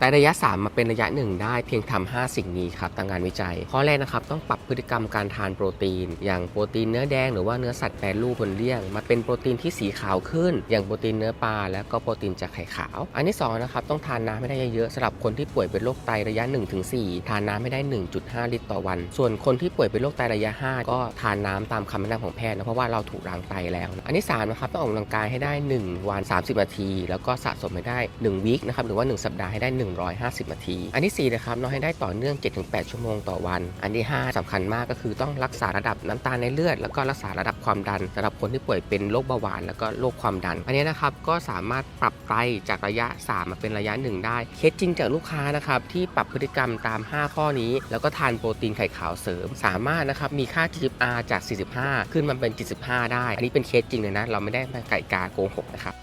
แต่ระยะ 3 มาเป็นระยะ 1 ได้เพียงทำ5สิ่งนี้ครับตามงานวิจัย ข้อแรกนะครับต้องปรับพฤติกรรมการทานโปรตีน อย่างโปรตีนเนื้อแดงหรือว่าเนื้อสัตว์แปรรูปบนเลี่ยง มาเป็นโปรตีนที่สีขาวขึ้น อย่างโปรตีนเนื้อปลาและก็โปรตีนจากไข่ขาว อันที่2นะครับต้องทานน้ำให้ได้เยอะๆสำหรับคนที่ป่วยเป็นโรคไตระยะ 1-4 ทานน้ำให้ได้ 1.5 ลิตรต่อวัน ส่วนคนที่ป่วยเป็นโรคไตระยะ 5 ก็ทานน้ำตามคำแนะนำของแพทย์นะเพราะว่าเราถูกรางไตแล้ว อันที่สามนะครับต้องออกกำลังกายให้ได้ 1 วัน 30 นาที แล้วก็สะสมให้ได้1วีคนะครับหรือว่า 1 สัปดาห์ให้ได้150 นาที อันที่ 4 นะครับนอนให้ได้ต่อเนื่อง 7-8 ชั่วโมงต่อวัน อันที่ 5สำคัญมากก็คือต้องรักษาระดับน้ำตาลในเลือด แล้วก็รักษาระดับความดันสำหรับคนที่ป่วยเป็นโรคเบาหวาน แล้วก็โรคความดัน อันนี้นะครับก็สามารถปรับไตจากระยะ 3 มาเป็นระยะ 1 ได้ เคสจริงจากลูกค้านะครับที่ปรับพฤติกรรมตาม 5 ข้อนี้ แล้วก็ทานโปรตีนไข่ขาวเสริม สามารถนะครับมีค่า GFR จาก 45 ขึ้นมาเป็น 75 ได้ อันนี้เป็นเคสจริงเลยนะ เราไม่ได้มาไก่กาโกหกนะครับ